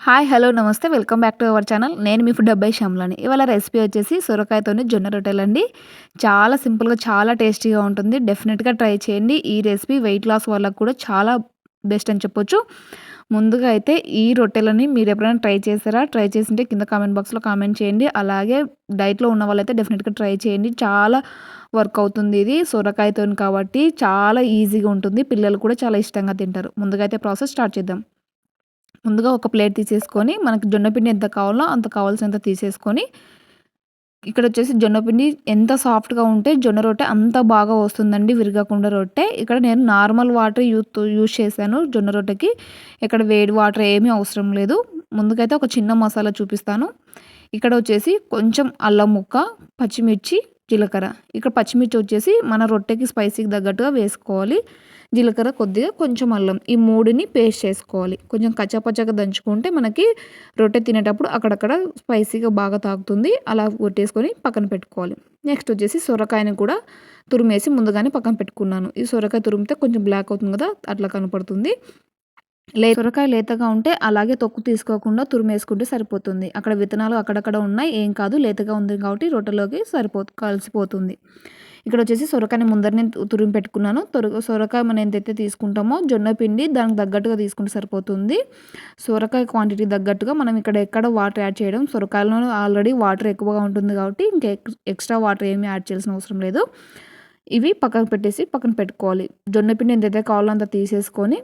Hi hello నమస్తే. Welcome back to our channel. నేను మీ ఫుడ్ అబ్బాయి శ్యామ్లని. ఇవాళ రెసిపీ వచ్చేసి సొరకాయతోని జొన్న రొట్టెలండి చాలా సింపుల్గా చాలా టేస్టీగా ఉంటుంది. డెఫినెట్గా ట్రై చేయండి. ఈ రెసిపీ వెయిట్ లాస్ వాళ్ళకు కూడా చాలా బెస్ట్ అని చెప్పొచ్చు. ముందుగా అయితే ఈ రొట్టెలని మీరు ఎప్పుడైనా ట్రై చేసారా ట్రై చేసింటే కింద కామెంట్ బాక్స్లో కామెంట్ చేయండి. అలాగే డైట్లో ఉన్న వాళ్ళైతే డెఫినెట్గా ట్రై చేయండి. చాలా వర్క్ అవుతుంది ఇది. సొరకాయతో కాబట్టి చాలా ఈజీగా ఉంటుంది. పిల్లలు కూడా చాలా ఇష్టంగా తింటారు. ముందుగా అయితే ప్రాసెస్ స్టార్ట్ చేద్దాం. ముందుగా ఒక ప్లేట్ తీసేసుకొని మనకి జొన్నపిండి ఎంత కావాలో అంత కావాల్సినంత తీసేసుకొని ఇక్కడ వచ్చేసి జొన్నపిండి ఎంత సాఫ్ట్గా ఉంటే జొన్న రొట్టె అంత బాగా వస్తుందండి విరగకుండా రొట్టె. ఇక్కడ నేను నార్మల్ వాటర్ యూత్ యూజ్ చేశాను జొన్న రొట్టెకి. ఇక్కడ వేడి వాటర్ ఏమీ అవసరం లేదు. ముందుకైతే ఒక చిన్న మసాలా చూపిస్తాను. ఇక్కడ వచ్చేసి కొంచెం అల్లం ముక్క పచ్చిమిర్చి జీలకర్ర. ఇక్కడ పచ్చిమిర్చి వచ్చేసి మన రొట్టెకి స్పైసీకి తగ్గట్టుగా వేసుకోవాలి. జీలకర్ర కొద్దిగా కొంచెం అల్లం. ఈ మూడుని పేస్ట్ చేసుకోవాలి. కొంచెం కచ్చపచ్చగా దంచుకుంటే మనకి రొట్టె తినేటప్పుడు అక్కడక్కడ స్పైసీగా బాగా తాగుతుంది. అలా కొట్టేసుకొని పక్కన పెట్టుకోవాలి. నెక్స్ట్ వచ్చేసి సొరకాయని కూడా తురిమేసి ముందుగానే పక్కన పెట్టుకున్నాను. ఈ సొరకాయ తురిమితే కొంచెం బ్లాక్ అవుతుంది కదా అట్లా కనపడుతుంది. లే సొరకాయ లేతగా ఉంటే అలాగే తొక్కు తీసుకోకుండా తురిమేసుకుంటే సరిపోతుంది. అక్కడ విత్తనాలు అక్కడక్కడ ఉన్నాయి ఏం కాదు లేతగా ఉంది కాబట్టి రొట్టెలోకి సరిపో కలిసిపోతుంది. ఇక్కడ వచ్చేసి సొరకాయని ముందరనే తురిమి పెట్టుకున్నాను. సొరకాయ మనం ఎంతైతే తీసుకుంటామో జొన్న పిండి దానికి తగ్గట్టుగా తీసుకుంటే సరిపోతుంది. సొరకాయ క్వాంటిటీ తగ్గట్టుగా మనం ఇక్కడ ఎక్కడ వాటర్ యాడ్ చేయడం సొరకాయలో ఆల్రెడీ వాటర్ ఎక్కువగా ఉంటుంది కాబట్టి ఇంకా ఎక్స్ట్రా వాటర్ ఏమీ యాడ్ చేయాల్సిన అవసరం లేదు. ఇవి పక్కన పెట్టేసి పక్కన పెట్టుకోవాలి. జొన్న పిండి ఎంతైతే కావాలో అంత తీసేసుకొని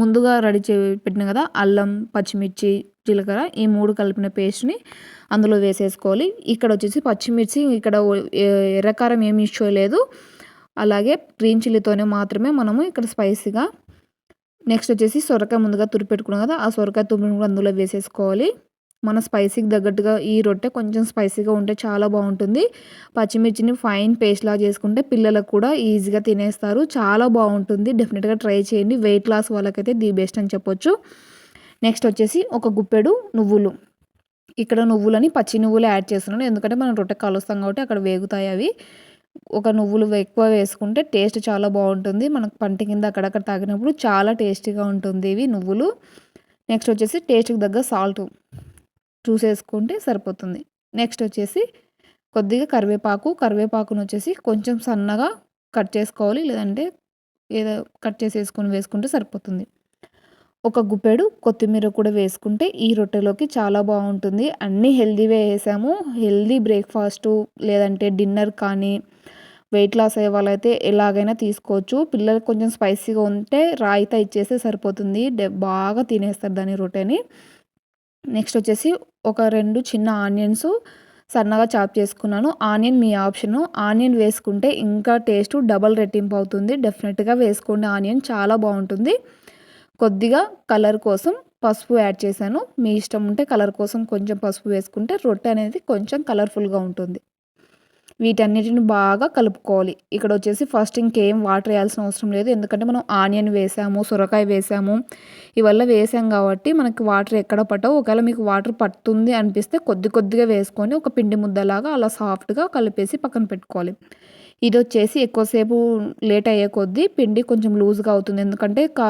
ముందుగా రెడీ చే పెట్టిన కదా అల్లం పచ్చిమిర్చి జీలకర్ర ఈ మూడు కలిపిన పేస్ట్ని అందులో వేసేసుకోవాలి. ఇక్కడ వచ్చేసి పచ్చిమిర్చి ఇక్కడ ఎర్రకారం ఏమి ఇష్యూ లేదు. అలాగే గ్రీన్ చిల్లీతోనే మాత్రమే మనము ఇక్కడ స్పైసీగా. నెక్స్ట్ వచ్చేసి సొరకాయ ముందుగా తురిపెట్టుకున్నాం కదా ఆ సొరకాయ తురిమి కూడా అందులో వేసేసుకోవాలి. మన స్పైసీకి తగ్గట్టుగా ఈ రొట్టె కొంచెం స్పైసీగా ఉంటే చాలా బాగుంటుంది. పచ్చిమిర్చిని ఫైన్ పేస్ట్లా చేసుకుంటే పిల్లలకు కూడా ఈజీగా తినేస్తారు. చాలా బాగుంటుంది. డెఫినెట్గా ట్రై చేయండి. వెయిట్ లాస్ వాళ్ళకైతే ది బెస్ట్ అని చెప్పొచ్చు. నెక్స్ట్ వచ్చేసి ఒక గుప్పెడు నువ్వులు. ఇక్కడ నువ్వులని పచ్చి నువ్వులు యాడ్ చేస్తున్నాను. ఎందుకంటే మనం రొట్టె కలుస్తాం కాబట్టి అక్కడ వేగుతాయి అవి. ఒక నువ్వులు ఎక్కువ వేసుకుంటే టేస్ట్ చాలా బాగుంటుంది. మనకు పంట కింద అక్కడక్కడ తాగినప్పుడు చాలా టేస్టీగా ఉంటుంది ఇవి నువ్వులు. నెక్స్ట్ వచ్చేసి టేస్ట్కి తగ్గ సాల్ట్. చూసేసుకుంటే సరిపోతుంది. నెక్స్ట్ వచ్చేసి కొద్దిగా కరివేపాకు కరివేపాకును వచ్చేసి కొంచెం సన్నగా కట్ చేసుకోవాలి. లేదంటే ఏదో కట్ చేసేసుకొని వేసుకుంటే సరిపోతుంది. ఒక గుప్పెడు కొత్తిమీర కూడా వేసుకుంటే ఈ రొట్టెలోకి చాలా బాగుంటుంది. అన్నీ హెల్దీవే వేసాము. హెల్దీ బ్రేక్ఫాస్టు లేదంటే డిన్నర్ కానీ వెయిట్ లాస్ అయ్యే వాళ్ళైతే ఎలాగైనా తీసుకోవచ్చు. పిల్లలకు కొంచెం స్పైసీగా ఉంటే రాయితా ఇచ్చేస్తే సరిపోతుంది. బాగా తినేస్తారు దాని రొట్టెని. నెక్స్ట్ వచ్చేసి ఒక రెండు చిన్న ఆనియన్స్ సన్నగా చాప్ చేసుకున్నాను. ఆనియన్ మీ ఆప్షను. ఆనియన్ వేసుకుంటే ఇంకా టేస్ట్ డబల్ రెట్టింపు అవుతుంది. డెఫినెట్గా వేసుకోండి ఆనియన్. చాలా బాగుంటుంది. కొద్దిగా కలర్ కోసం పసుపు యాడ్ చేశాను. మీ ఇష్టం ఉంటే కలర్ కోసం కొంచెం పసుపు వేసుకుంటే రొట్టె అనేది కొంచెం కలర్ఫుల్గా ఉంటుంది. వీటన్నిటిని బాగా కలుపుకోవాలి. ఇక్కడ వచ్చేసి ఫస్ట్ ఇంకేం వాటర్ వేయాల్సిన అవసరం లేదు. ఎందుకంటే మనం ఆనియన్ వేసాము సొరకాయ వేసాము. ఇవల్ల వేసాం కాబట్టి మనకి వాటర్ ఎక్కడ పట్టవు. ఒకవేళ మీకు వాటర్ పడుతుంది అనిపిస్తే కొద్ది కొద్దిగా వేసుకొని ఒక పిండి ముద్దలాగా అలా సాఫ్ట్గా కలిపేసి పక్కన పెట్టుకోవాలి. ఇది వచ్చేసి ఎక్కువసేపు లేట్ అయ్యే కొద్దీ పిండి కొంచెం లూజ్గా అవుతుంది. ఎందుకంటే కా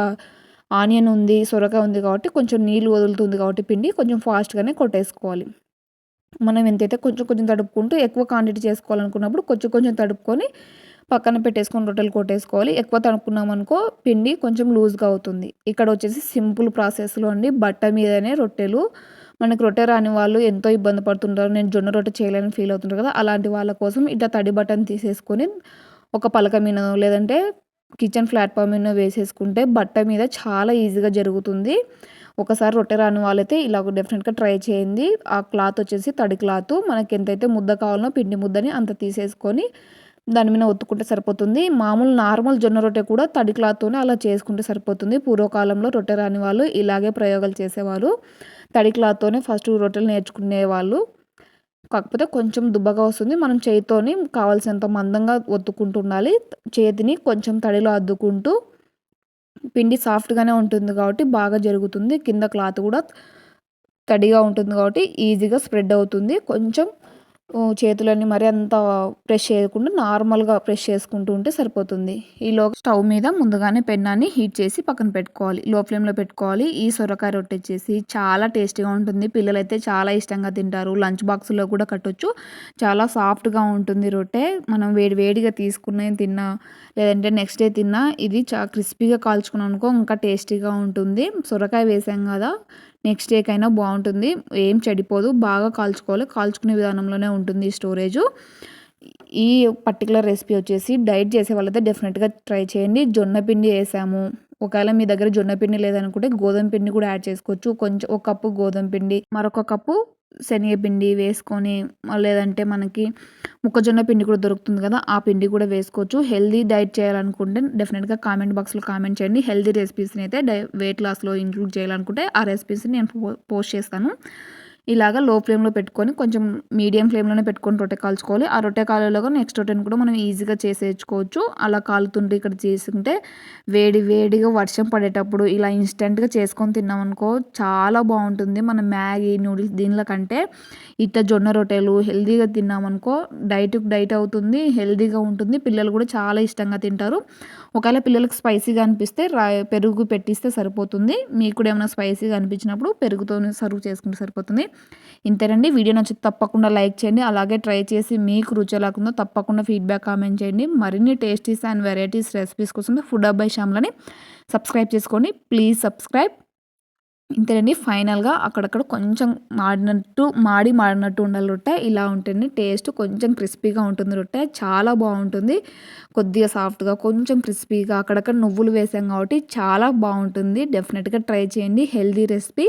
ఆనియన్ ఉంది సొరకాయ ఉంది కాబట్టి కొంచెం నీళ్ళు వదులుతుంది కాబట్టి పిండి కొంచెం ఫాస్ట్గానే కొట్టేసుకోవాలి. మనం ఎంతైతే కొంచెం కొంచెం తడుపుకుంటూ ఎక్కువ క్వాంటిటీ చేసుకోవాలనుకున్నప్పుడు కొంచెం కొంచెం తడుపుకొని పక్కన పెట్టేసుకొని రొట్టెలు కొట్టేసుకోవాలి. ఎక్కువ తడుపుకున్నాం అనుకో పిండి కొంచెం లూజ్గా అవుతుంది. ఇక్కడ వచ్చేసి సింపుల్ ప్రాసెస్లో అండి. బట్ట మీదనే రొట్టెలు. మనకు రొట్టె రాని వాళ్ళు ఎంతో ఇబ్బంది పడుతుంటారు. నేను జొన్న రొట్టె చేయలేని ఫీల్ అవుతుంటారు కదా. అలాంటి వాళ్ళ కోసం ఇట్లా తడి బట్టను తీసేసుకొని ఒక పలక మీద లేదంటే కిచెన్ ప్లాట్ఫామ్ మీద వేసేసుకుంటే బట్ట మీద చాలా ఈజీగా జరుగుతుంది. ఒకసారి రొట్టె రాని వాళ్ళైతే ఇలా డెఫినెట్గా ట్రై చేయండి. ఆ క్లాత్ వచ్చేసి తడి క్లాత్ మనకి ఎంతైతే ముద్ద కావాలనో పిండి ముద్దని అంత తీసేసుకొని దాని మీద ఒత్తుకుంటే సరిపోతుంది. మామూలు నార్మల్ జొన్న రొట్టె కూడా తడి క్లాత్తోనే అలా చేసుకుంటే సరిపోతుంది. పూర్వకాలంలో రొట్టె రాని వాళ్ళు ఇలాగే ప్రయోగాలు చేసేవారు తడి క్లాత్తోనే ఫస్ట్ రొట్టెలు నేర్చుకునేవాళ్ళు కాకపోతే కొంచెం దుబ్బగా వస్తుంది. మనం చేతితోని కావాల్సినంత మందంగా ఒత్తుకుంటూ ఉండాలి. చేతిని కొంచెం తడిలో అద్దుకుంటూ పిండి సాఫ్ట్గానే ఉంటుంది కాబట్టి బాగా జరుగుతుంది. కింద క్లాత్ కూడా తడిగా ఉంటుంది కాబట్టి ఈజీగా స్ప్రెడ్ అవుతుంది. కొంచెం చేతులన్నీ మరి అంత ప్రెష్ చేయకుండా నార్మల్గా ప్రెష్ చేసుకుంటూ ఉంటే సరిపోతుంది. ఈలో స్టవ్ మీద ముందుగానే పెన్నాన్ని హీట్ చేసి పక్కన పెట్టుకోవాలి. లో ఫ్లేమ్లో పెట్టుకోవాలి. ఈ సొరకాయ రొట్టె వచ్చేసి చాలా టేస్టీగా ఉంటుంది. పిల్లలైతే చాలా ఇష్టంగా తింటారు. లంచ్ బాక్స్లో కూడా కట్టొచ్చు. చాలా సాఫ్ట్గా ఉంటుంది రొట్టె. మనం వేడి వేడిగా తీసుకునే తిన్నా లేదంటే నెక్స్ట్ డే తిన్నా ఇది చా క్రిస్పీగా కాల్చుకున్నాం అనుకో ఇంకా టేస్టీగా ఉంటుంది. సొరకాయ వేసాం కదా నెక్స్ట్ డేకైనా బాగుంటుంది. ఏం చెడిపోదు. బాగా కాల్చుకోవాలి. కాల్చుకునే విధానంలోనే ఉంటుంది ఈ స్టోరేజు. ఈ పర్టికులర్ రెసిపీ వచ్చేసి డైట్ చేసే వాళ్ళైతే డెఫినెట్గా ట్రై చేయండి. జొన్న పిండి వేసాము. ఒకవేళ మీ దగ్గర జొన్న పిండి లేదనుకుంటే గోధుమ పిండి కూడా యాడ్ చేసుకోవచ్చు. కొంచెం ఒక కప్పు గోధుమ పిండి మరొక కప్పు శనగపిండి వేసుకొని లేదంటే మనకి మొక్కజొన్న పిండి కూడా దొరుకుతుంది కదా ఆ పిండి కూడా వేసుకోవచ్చు. హెల్దీ డైట్ చేయాలనుకుంటే డెఫినెట్గా కామెంట్ బాక్స్లో కామెంట్ చేయండి. హెల్దీ రెసిపీస్ని అయితే డై వెయిట్ లాస్లో ఇంక్లూడ్ చేయాలనుకుంటే ఆ రెసిపీస్ని నేను పోస్ట్ చేస్తాను. ఇలాగ లో ఫ్లేమ్లో పెట్టుకొని కొంచెం మీడియం ఫ్లేమ్లోనే పెట్టుకొని రొట్టె కాల్చుకోవాలి. ఆ రొట్టె కాలేలోగా నెక్స్ట్ రొట్టెని కూడా మనం ఈజీగా చేసేసుకోవచ్చు. అలా కాలుతుంటే ఇక్కడ చేసుకుంటే వేడి వేడిగా వర్షం పడేటప్పుడు ఇలా ఇన్స్టెంట్గా చేసుకొని తిన్నామనుకో చాలా బాగుంటుంది. మన మ్యాగీ నూడిల్స్ దీనిలో కంటే ఇట్లా జొన్న రొట్టెలు హెల్దీగా తిన్నామనుకో డైట్కి డైట్ అవుతుంది హెల్దీగా ఉంటుంది. పిల్లలు కూడా చాలా ఇష్టంగా తింటారు. ఒకవేళ పిల్లలకు స్పైసీగా అనిపిస్తే పెరుగు పెట్టిస్తే సరిపోతుంది. మీకు కూడా ఏమైనా స్పైసీగా అనిపించినప్పుడు పెరుగుతో సర్వ్ చేసుకుంటే సరిపోతుంది. ఇంతేనండి. వీడియో నచ్చితే తప్పకుండా లైక్ చేయండి. అలాగే ట్రై చేసి మీకు రుచి లేకుండా తప్పకుండా ఫీడ్బ్యాక్ కామెంట్ చేయండి. మరిన్ని టేస్టీస్ అండ్ వెరైటీస్ రెసిపీస్ కోసం ఫుడ్ అబ్బాయి శ్యామ్లని సబ్స్క్రైబ్ చేసుకోండి. Please subscribe. ఇంతేనండి ఫైనల్గా అక్కడక్కడ కొంచెం మాడినట్టు మాడి మాడినట్టు ఉండాలి రొట్టె. ఇలా ఉంటుంది టేస్ట్ కొంచెం క్రిస్పీగా ఉంటుంది రొట్టె. చాలా బాగుంటుంది. కొద్దిగా సాఫ్ట్గా కొంచెం క్రిస్పీగా అక్కడక్కడ నువ్వులు వేసాం కాబట్టి చాలా బాగుంటుంది. డెఫినెట్గా ట్రై చేయండి. Healthy recipe.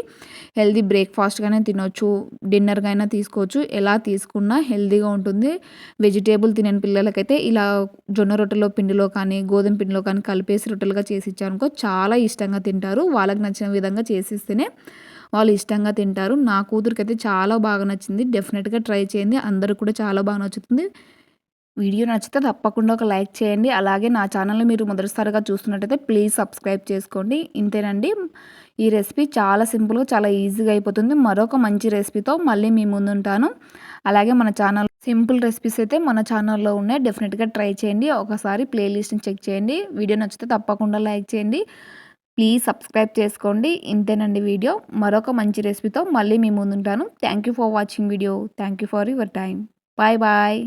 హెల్దీ బ్రేక్ఫాస్ట్గానే తినొచ్చు డిన్నర్గా అయినా తీసుకోవచ్చు. ఎలా తీసుకున్నా హెల్దీగా ఉంటుంది. వెజిటేబుల్ తినని పిల్లలకైతే ఇలా జొన్న రొట్టెలో పిండిలో కానీ గోధుమ పిండిలో కానీ కలిపేసి రొట్టెలుగా చేసి ఇచ్చానుకో చాలా ఇష్టంగా తింటారు. వాళ్ళకి నచ్చిన విధంగా చేసి చేస్తేనే వాళ్ళు ఇష్టంగా తింటారు. నా కూతురికి అయితే చాలా బాగా నచ్చింది. డెఫినెట్గా ట్రై చేయండి. అందరూ కూడా చాలా బాగా నచ్చుతుంది. వీడియో నచ్చితే తప్పకుండా ఒక లైక్ చేయండి. అలాగే నా ఛానల్ని మీరు మొదటిసారిగా చూస్తున్నట్టయితే ప్లీజ్ సబ్స్క్రైబ్ చేసుకోండి. ఇంతేనండి. ఈ రెసిపీ చాలా సింపుల్గా చాలా ఈజీగా అయిపోతుంది. మరొక మంచి రెసిపీతో మళ్ళీ మీ ముందుంటాను. అలాగే మన ఛానల్ సింపుల్ రెసిపీస్ అయితే మన ఛానల్లో ఉన్నాయి. డెఫినెట్గా ట్రై చేయండి. ఒకసారి ప్లేలిస్ట్ని చెక్ చేయండి. వీడియో నచ్చితే తప్పకుండా లైక్ చేయండి. ప్లీజ్ సబ్స్క్రైబ్ చేసుకోండి. ఇంతేనండి వీడియో. మరొక మంచి రెసిపీతో మళ్ళీ మీ ముందుంటాను. Thank you for watching video thank you for your time bye bye